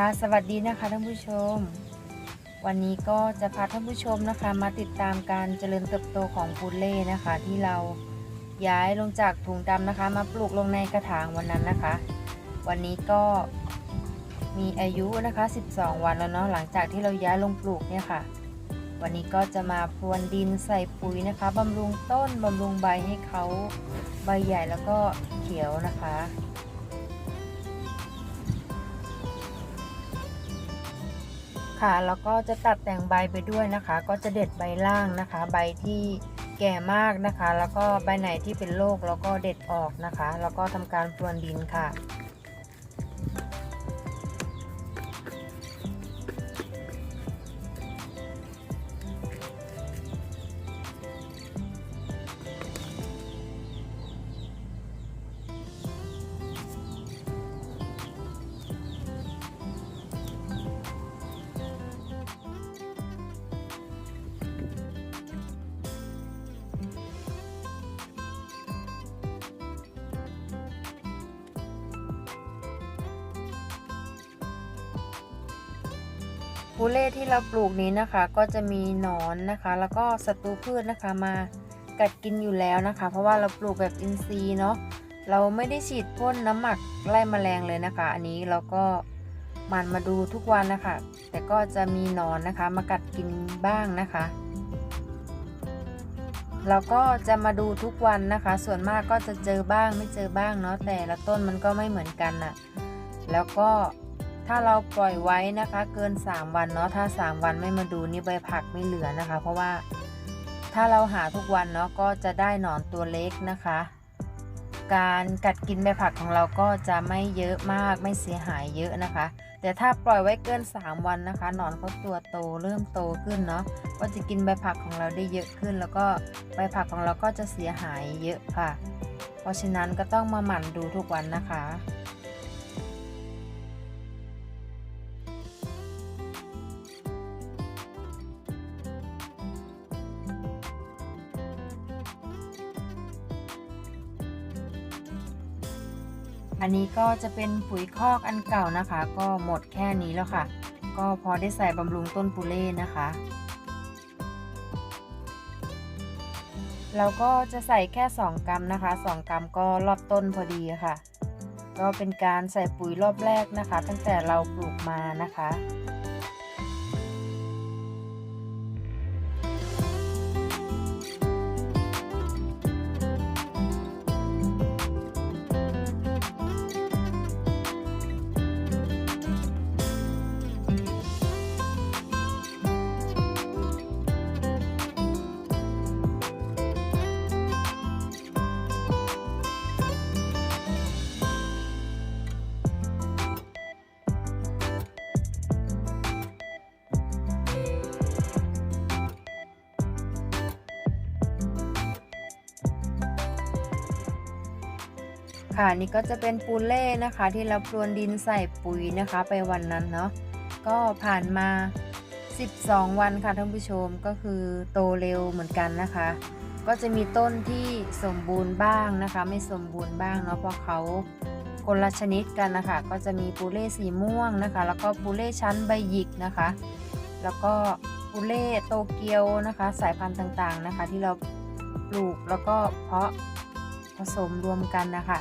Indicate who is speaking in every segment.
Speaker 1: ค่ะสวัสดีนะคะท่านผู้ชม วันนี้ก็จะพาท่านผู้ชมนะคะ มาติดตามการเจริญเติบโตของปูเล่นะคะ ที่เราย้ายลงจากถุงดำนะคะ มาปลูกลงในกระถางวันนั้นนะคะ วันนี้ก็มีอายุนะคะ 12 วันแล้วเนาะหลังจากที่เราย้ายลงปลูกเนี่ยค่ะ วันนี้ก็จะมาพรวนดินใส่ปุ๋ยนะคะบำรุงต้นบำรุงใบให้เขาใบใหญ่แล้วก็เขียวนะคะ ค่ะแล้วก็จะตัดแต่งใบไปด้วยนะคะ ก็จะเด็ดใบล่างนะคะ ใบที่แก่มากนะคะ แล้วก็ใบไหนที่เป็นโรคแล้วก็เด็ดออกนะคะ แล้วก็ทำการพรวนดินค่ะ ปูเล่ที่เราปลูกนี้นะคะ ก็จะมีหนอนนะคะ แล้วก็ศัตรูพืชนะคะมากัดกินอยู่แล้วนะคะ เพราะว่าเราปลูกแบบอินทรีย์เนาะเราไม่ได้ฉีดพ่นน้ำหมักไล่แมลงเลยนะคะ อันนี้เราก็มันมาดูทุกวันนะคะ แต่ก็จะมีหนอนนะคะมากัดกินบ้างนะคะ เราก็จะมาดูทุกวันนะคะ ส่วนมากก็จะเจอบ้างไม่เจอบ้างเนาะแต่ละต้นมันก็ไม่เหมือนกันน่ะ แล้วก็ ถ้าเราปล่อยไว้นะคะเกิน 3 วันเนาะถ้า 3 วันไม่มาดูนี่ใบผักไม่เหลือนะคะ เพราะว่าถ้าเราหาทุกวันเนาะก็จะได้หนอนตัวเล็กนะคะ การกัดกินใบผักของเราก็จะไม่เยอะมากไม่เสียหายเยอะนะคะ แต่ถ้าปล่อยไว้เกิน 3 วันนะคะหนอนเขาตัวโตเริ่มโตขึ้นเนาะก็จะกินใบผักของเราได้เยอะขึ้น แล้วก็ใบผักของเราก็จะเสียหายเยอะค่ะ เพราะฉะนั้นก็ต้องมาหมั่นดูทุกวันนะคะ อันนี้ก็จะเป็นปุ๋ยคอกอันเก่านะคะ ก็หมดแค่นี้แล้วค่ะ ก็พอได้ใส่บำรุงต้นปูเล่นะคะเราก็จะใส่แค่ 2 กรัมนะคะ 2 กรัมก็รอบต้นพอดีค่ะ ก็เป็นการใส่ปุ๋ยรอบแรกนะคะ ตั้งแต่เราปลูกมานะคะ ค่ะนี่ก็จะเป็นปูเล่นะคะ ที่เราพรวนดินใส่ปุ๋ยนะคะ ไปวันนั้นเนาะก็ผ่านมา 12 วันค่ะท่านผู้ชมก็คือโตเร็วเหมือนกันนะคะ ก็จะมีต้นที่สมบูรณ์บ้างนะคะ ไม่สมบูรณ์บ้างเนาะเพราะเขาคนละชนิดกันนะคะ ก็จะมีปูเล่สีม่วงนะคะ แล้วก็ปูเล่ชั้นใบหยิกนะคะ แล้วก็ปูเล่โตเกียวนะคะ สายพันธุ์ต่างๆนะคะ ที่เราปลูกแล้วก็เพาะ ผสมรวมกันนะคะ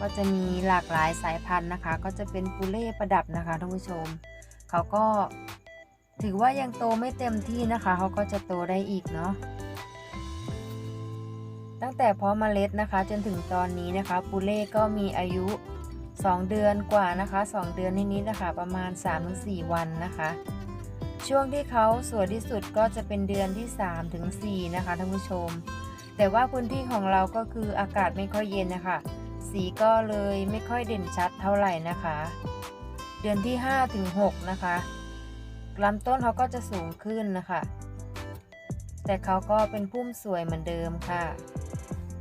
Speaker 1: ก็จะมีหลากหลายสายพันธุ์นะคะ ก็จะเป็นปูเล่ประดับนะคะท่านผู้ชม เขาก็ถือว่ายังโตไม่เต็มที่นะคะ เขาก็จะโตได้อีกเนาะตั้งแต่เพาะเมล็ดนะคะ จนถึงตอนนี้นะคะ ปูเล่ก็มีอายุ 2 เดือนกว่านะคะ 2 เดือนนิดๆนะคะ ประมาณ 3-4 วันนะคะ ช่วงที่เขาสวยที่สุดก็จะเป็นเดือนที่ 3-4 นะคะท่านผู้ชม แต่ว่าพื้นที่ของเราก็คืออากาศไม่ค่อยเย็นนะคะ สีก็เลยไม่ค่อยเด่นชัดเท่าไหร่นะคะ เดือนที่5ถึง6นะคะลำต้นเขาก็จะสูงขึ้นนะคะ แต่เขาก็เป็นพุ่มสวยเหมือนเดิมค่ะ